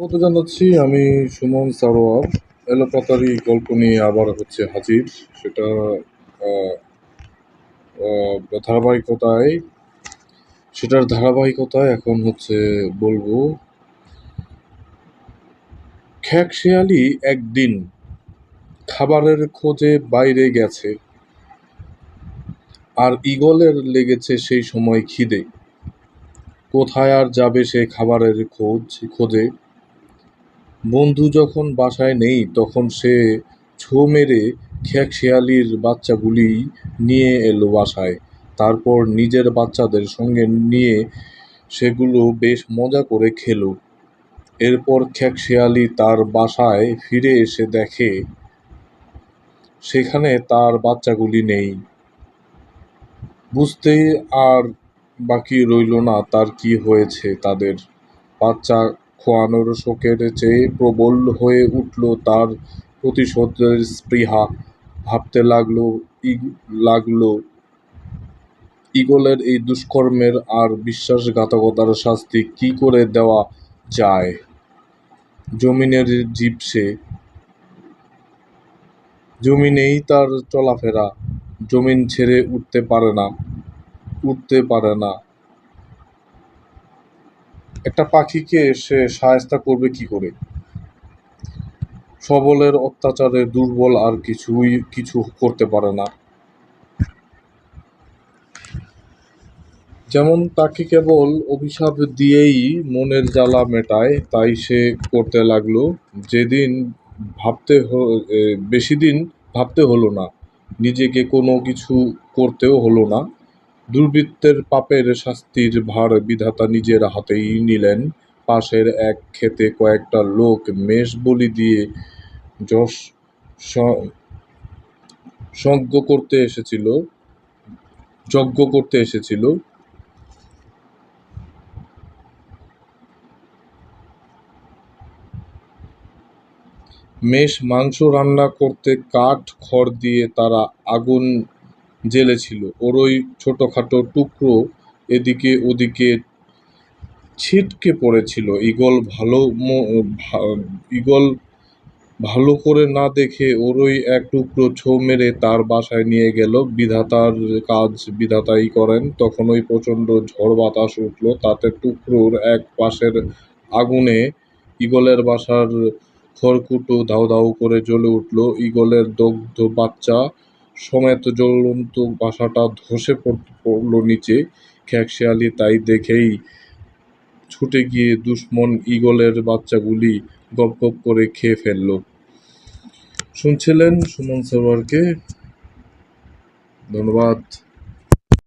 স্বাগত জানাচ্ছি, আমি সুমন সারোয়ার। এলোপাতারি গল্প নিয়ে আবার হচ্ছে হাজির। সেটা ধারাবাহিকতায়, সেটার ধারাবাহিকতায় এখন হচ্ছে বলব, খ্যাক শেয়ালি একদিন খাবারের খোঁজে বাইরে গেছে, আর ঈগলের লেগেছে সেই সময় খিদে। কোথায় আর যাবে সে খাবারের খোঁজ, খোঁজে? বন্ধু যখন বাসায় নেই, তখন সে ছো মেরে খ্যাক শেয়ালির বাচ্চাগুলি নিয়ে এলো বাসায়। তারপর নিজের বাচ্চাদের সঙ্গে নিয়ে সেগুলো বেশ মজা করে খেলো। এরপর খ্যাক শেয়ালি তার বাসায় ফিরে এসে দেখে, সেখানে তার বাচ্চাগুলি নেই। বুঝতে আর বাকি রইল না তার কি হয়েছে তাদের। বাচ্চা খোয়ানোর শোকের চেয়ে প্রবল হয়ে উঠল তার প্রতিশোধের স্পৃহা। ভাবতে লাগল ই- লাগল ঈগলের এই দুষ্কর্মের আর বিশ্বাসঘাতকতার শাস্তি কি করে দেওয়া যায়? জমিনের জীব সে। জমিনেই তার চলাফেরা। জমিন ছেড়ে উঠতে পারে না, উঠতে পারে না। একটা পাখিকে সে সায়স্তা করবে কি করে? সবলের অত্যাচারে দুর্বল আর কিছুই কিছু করতে পারে না। যেমন তাকে কেবল অভিশাপ দিয়েই মনের জ্বালা মেটায়, তাই সে করতে লাগল। যেদিন ভাবতে বেশি দিন ভাবতে হলো না। নিজেকে কোনো কিছু করতেও হলো না। দুর্বৃত্তের পাপের শাস্তির ভার বিধাতা নিজের হাতেই নিলেন। পাশের এক ক্ষেতে কয়েকটা লোক মেষ বলি দিয়ে যশ যজ্ঞ করতে এসেছিল। যজ্ঞ করতে এসেছিল। মেষ মাংস রান্না করতে কাঠ খড় দিয়ে তারা আগুন জ্বেলেছিল ওই ছোটোখাটো টুকরো এদিকে ওদিকে ছিটকে পড়েছিল। ঈগল ভালো ঈগল ভালো করে না দেখে ওরই এক টুকরো ছো মেরে তার বাসায় নিয়ে গেল। বিধাতার কাজ বিধাতাই করেন। তখন ওই প্রচণ্ড ঝড় বাতাস উঠল। তাতে টুকরোর এক পাশের আগুনে ঈগলের বাসার খড়কুটো দাউ দাউ করে জ্বলে উঠল। ঈগলের দগ্ধ বাচ্চা সমেত জ্বলন্ত বাসাটা ধসে পড়- পড়ল নিচে। খ্যাকশিয়ালি তাই দেখেই ছুটে গিয়ে দুশ্মন ইগলের বাচ্চাগুলি গপ গপ করে খেয়ে ফেলল। শুনছিলেন সুমন সরোয়ারকে ধন্যবাদ।